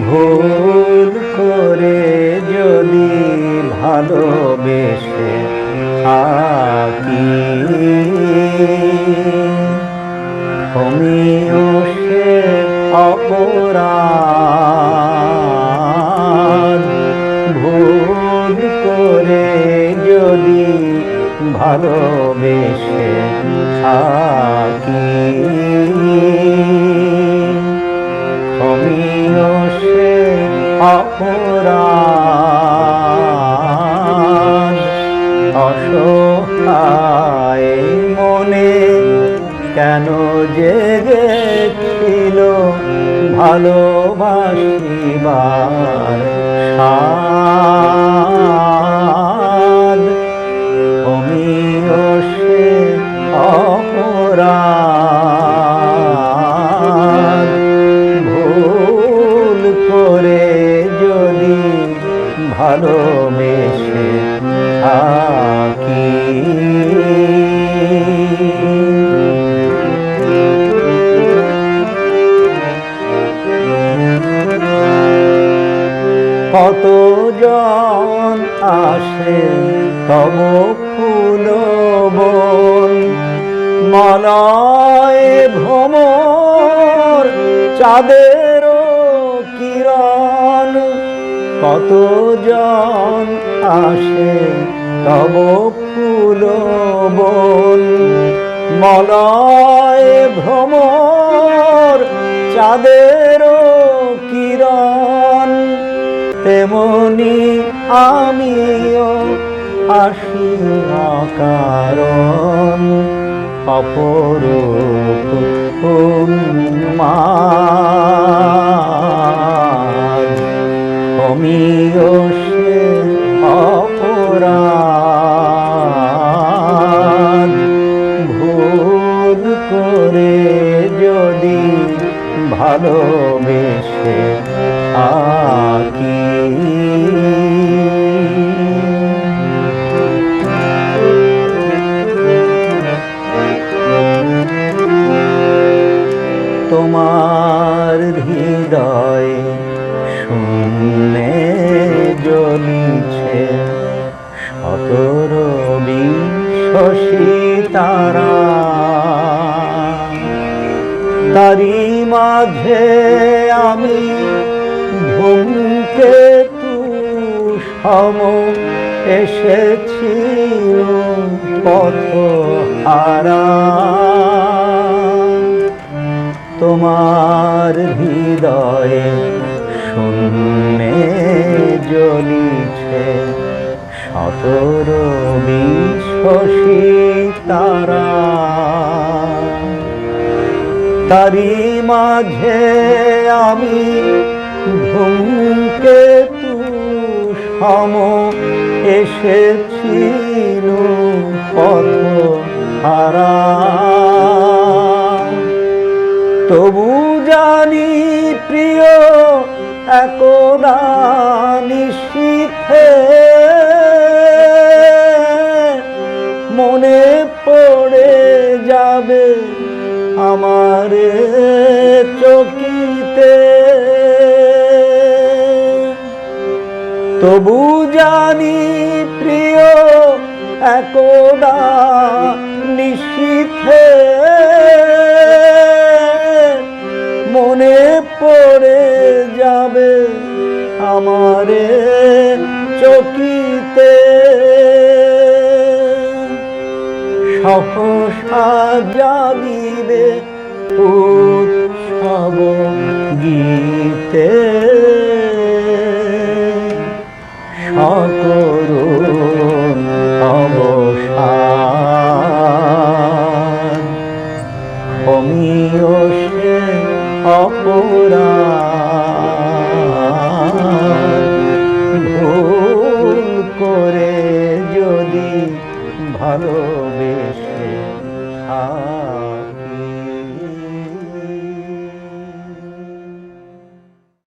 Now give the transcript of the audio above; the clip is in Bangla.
ভুল করে যদি ভালোবেসে থাকি। তুমিও সে অপরাধ। ভুল করে যদি ভালোবেসে থাকি। সে অপরাধ অসহায় মনে কেন জেগেছিল ভালোবাসিবার সাদ ভালোবেসে কত জন আসে তব ফুল বন। মলয় ভ্রমর চাঁদের কত জন আসে তব ফুল বন মলয় ভ্রমর চাঁদের কিরণ। তেমনি আমিও আসি কারণ অপরূপ উন্মাদ সে অপরাধ। ভুল করে যদি ভালোবেসে থাকি। তোমার হৃদয় বিশ্বসী তারা। মাঝে আমি ধুমকে সম এসেছি পথ হারা তোমার হৃদয়ে শূন্যে জ্বলিছে সতর বিশ্বসী তারা। তারি মাঝে আমি ধুমকে তু সম এসেছি পথ হারা তবু জানি প্রিয় একদা তবু জানি প্রিয় একদা নিশীথে মনে পড়ে যাবে আমারে চকিতে। সহসা জাগিবে উৎসব গীতে। করো অবসান। অমিও সে ভুল করে যদি ভালোবেসে আ